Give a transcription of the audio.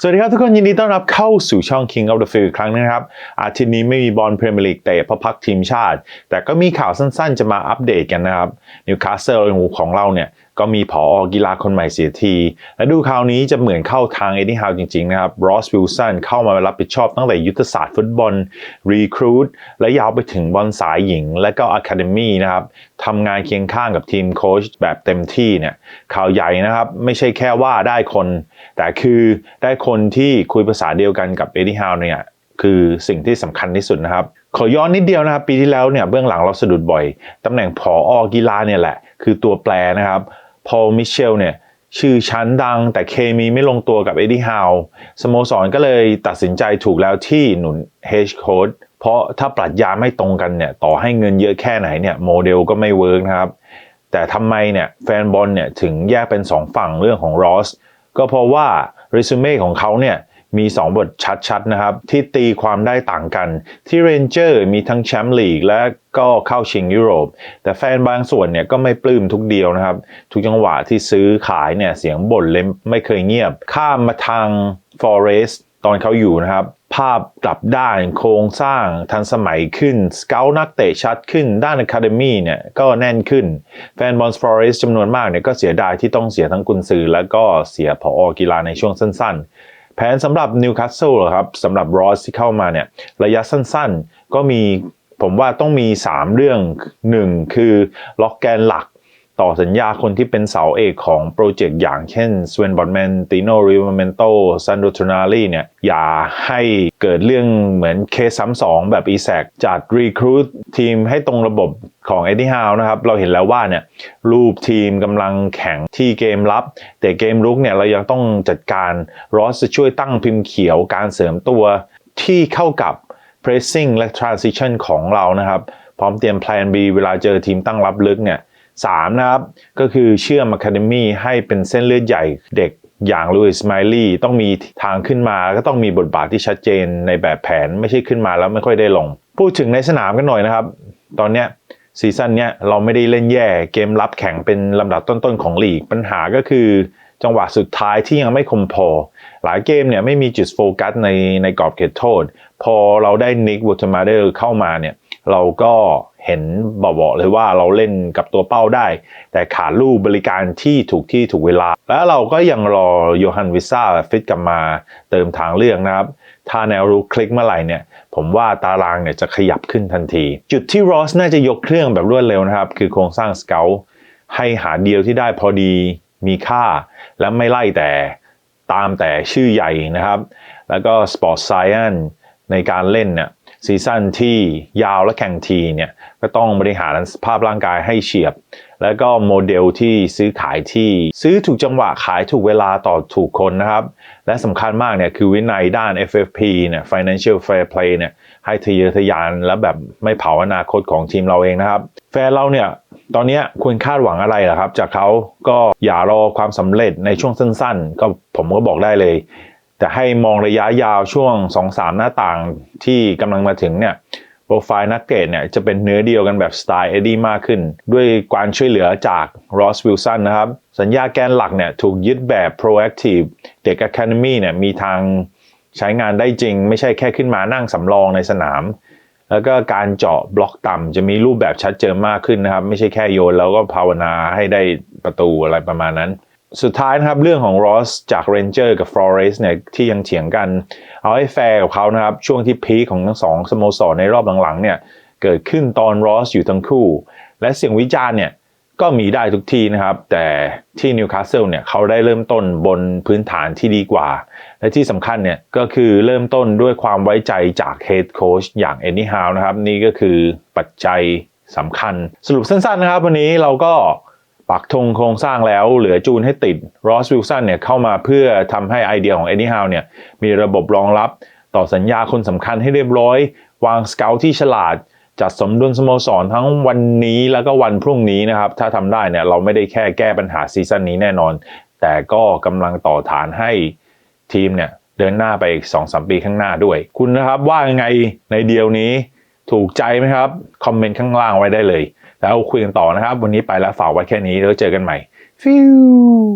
สวัสดีครับทุกคนยินดีต้อนรับเข้าสู่ช่อง King of the Field อีกครั้งนะครับ อาทิตย์นี้ไม่มีบอลพรีเมียร์ลีกเตะเพราะพักทีมชาติ แต่ก็มีข่าวสั้นๆ จะมาอัปเดตกันนะครับนิวคาสเซิลของเราเนี่ยก็มีผออกีฬาคนใหม่เสียที และดูคราวนี้จะเหมือนเข้าทางเอ็ดดี้ฮาวจริง ๆ นะครับรอสวิลสันเข้ามารับผิดชอบตั้งแต่ยุทธศาสตร์ฟุตบอลรีครูดและยาวไปถึงบอลสายหญิง และก็อะคาเดมี่นะครับทำงานเคียงข้างกับทีมโค้ชแบบเต็มที่เนี่ยข่าวใหญ่นะครับ ไม่ใช่แค่ว่าได้คน แต่คือได้คนที่คุยภาษาเดียวกันกับเอ็ดดี้ฮาวเนี่ยคือสิ่งที่สำคัญที่สุดนะครับขอย้อนนิดเดียวนะครับ ปีที่แล้วเนี่ยเบื้องหลังเราสะดุดบ่อยตำแหน่งผออกีฬาเนี่ยแหละ คือตัวแปรนะครับ พอลมิเชลเนี่ยชื่อชั้นดังแต่เคมีไม่ลงตัวกับเอ็ดดี้ฮาวสโมสรก็เลยตัดสินใจถูกแล้วที่หนุนเฮชโค้ดเพราะถ้าปรัชญาไม่ตรงกันเนี่ยต่อให้เงินเยอะแค่ไหนเนี่ยโมเดลก็ไม่เวิร์กนะครับ แต่ทำไมเนี่ยแฟนบอลเนี่ยถึงแยกเป็น 2 ฝั่งเรื่องของรอสก็เพราะว่าเรซูเม่ของเขาเนี่ย มี 2 บทชัดๆนะครับ ที่ตีความได้ต่างกัน ที่เรนเจอร์มีทั้งแชมป์ลีกและก็เข้าชิงยุโรป แต่แฟนบางส่วนเนี่ยก็ไม่ปลื้มทุกเดียวนะครับ ทุกจังหวะที่ซื้อขายเนี่ยเสียงบ่นเล็มไม่เคยเงียบ ข้ามมาทาง Forest ตอนเขาอยู่นะครับภาพกลับด้านโครงสร้างทันสมัยขึ้น สเกลนักเตะชัดขึ้น ด้านอะคาเดมี่เนี่ยก็แน่นขึ้น แฟนบอลฟอเรสจำนวนมากเนี่ยก็เสียดายที่ต้องเสียทั้งกุนซือ แล้วก็เสียผออกีฬาในช่วงสั้นๆ แผนสำหรับนิวคาสเซิลครับสำหรับรอสที่เข้ามาเนี่ยระยะสั้นๆ ก็มีผมว่าต้องมี 3 เรื่อง 1 คือล็อกแกนหลัก ต่อสัญญาคนที่เป็นเสาเอกของโปรเจกต์อย่างเช่นสเวนบอดแมนติโนริวเมนโตซันโดทนาลีเนี่ยอย่าให้เกิดเรื่องเหมือนเคสซ้ำสองแบบอีแซกจัดรีครูททีมให้ตรงระบบของเอ็ดดี้ฮาวนะครับ เราเห็นแล้วว่าเนี่ยรูปทีมกำลังแข่งที่เกมรับ แต่เกมรุกเนี่ยเรายังต้องจัดการรอสจะช่วยตั้งพิมพ์เขียวการเสริมตัวที่เข้ากับ pressing และ transition ของเรานะครับ พร้อมเตรียม plan B เวลาเจอทีมตั้งรับลึกเนี่ย สามนะครับก็คือเชื่อม Academy ให้เป็นเส้นเลือดใหญ่เด็กอย่างลุยส์ไมลี่ต้องมีทางขึ้นมาก็ต้องมีบทบาทที่ชัดเจนในแบบแผนไม่ใช่ขึ้นมาแล้วไม่ค่อยได้ลง พูดถึงในสนามกันหน่อยนะครับ ตอนเนี้ยซีซั่นเนี้ยเราไม่ได้เล่นแย่เกมรับแข่งเป็นลำดับต้นๆของลีก ปัญหาก็คือจังหวะสุดท้ายที่ยังไม่คมพอ หลายเกมเนี่ยไม่มีจุดโฟกัสในในกรอบเขตโทษ พอเราได้นิกวูตมาเดอร์เข้ามาเนี่ยเราก็ เห็นบอกเลยว่าเราเล่นกับตัวเป้าได้ แต่ขาดลูกบริการที่ถูกที่ถูกเวลา แล้วเราก็ยังรอโยฮันวิซ่าฟิตกลับมาเติมทางเลือกนะครับ ถ้าแนวรุกคลิกเมื่อไหร่เนี่ย ผมว่าตารางเนี่ยจะขยับขึ้นทันที จุดที่รอสน่าจะยกเครื่องแบบรวดเร็วนะครับ คือโครงสร้างสเกลให้หาเดียวที่ได้พอดีมีค่า และไม่ไล่แต่ตามแต่ชื่อใหญ่นะครับ แล้วก็สปอร์ตไซเอนในการเล่นเนี่ย ซีซั่นที่ยาวและแข่งทีเนี่ยก็ต้องบริหารสภาพร่างกายให้เฉียบ แล้วก็โมเดลที่ซื้อขายที่ซื้อถูกจังหวะขายถูกเวลาต่อถูกคนนะครับ และสำคัญมากเนี่ยคือวินัยด้าน FFP เนี่ย Financial Fair Play เนี่ยให้ทะเยอทะยานและแบบไม่เผาอนาคตของทีมเราเองนะครับ แฟนเราเนี่ยตอนนี้ควรคาดหวังอะไรล่ะครับ จากเขาก็อย่ารอความสำเร็จในช่วงสั้นๆ ก็ผมก็บอกได้เลย แต่ให้มองระยะยาวช่วง 2-3 หน้าต่างที่กำลังมาถึงเนี่ยโปรไฟล์นักเตะเนี่ยจะเป็นเนื้อเดียวกันแบบสไตล์เอ็ดดี้มากขึ้น ด้วยการช่วยเหลือจากรอสวิลสันนะครับ สัญญาแกนหลักเนี่ยถูกยึดแบบ proactive เด็ก Academy เนี่ยมีทางใช้งานได้จริง ไม่ใช่แค่ขึ้นมานั่งสำรองในสนาม แล้วก็การเจาะบล็อกต่ำจะมีรูปแบบชัดเจนมากขึ้นนะครับ ไม่ใช่แค่โยนแล้วก็ภาวนาให้ได้ประตูอะไรประมาณนั้น สุดท้ายนะครับเรื่องของรอสจากเรนเจอร์กับฟลอเรสเนี่ยที่ยังเถียงกัน เอาให้แฟร์กับเขานะครับ ช่วงที่พีคของทั้งสองสโมสรในรอบหลังๆเนี่ยเกิดขึ้นตอนรอสอยู่ทั้งคู่ และเสียงวิจารณ์เนี่ยก็มีได้ทุกที่นะครับ แต่ที่นิวคาสเซิลเนี่ยเขาได้เริ่มต้นบนพื้นฐานที่ดีกว่า และที่สำคัญเนี่ยก็คือเริ่มต้นด้วยความไว้ใจจากเฮดโค้ชอย่างเอ็นนี่ฮาวนะครับ นี่ก็คือปัจจัยสำคัญ สรุปสั้นๆนะครับ วันนี้เราก็ ปักธงโครงสร้างแล้วเหลือจูนให้ติดรอสวิลสันเนี่ยเข้ามาเพื่อทำให้ไอเดียของเอ็นนี่ฮาวเนี่ยมีระบบรองรับต่อสัญญาคนสำคัญให้เรียบร้อย วางสเกลที่ฉลาด จัดสมดุลสโมสรทั้งวันนี้แล้วก็วันพรุ่งนี้นะครับ ถ้าทำได้เนี่ยเราไม่ได้แค่แก้ปัญหาซีซั่นนี้แน่นอน แต่ก็กำลังต่อฐานให้ทีมเนี่ยเดินหน้าไปอีก 2-3 ปีข้างหน้าด้วย คุณนะครับว่ายังไงในเดียวนี้ ถูกใจไหมครับ คอมเมนต์ข้างล่างไว้ได้เลย แล้วคุยกันต่อนะครับ วันนี้ไปแล้วฝากไว้แค่นี้แล้วเจอกันใหม่ฟิว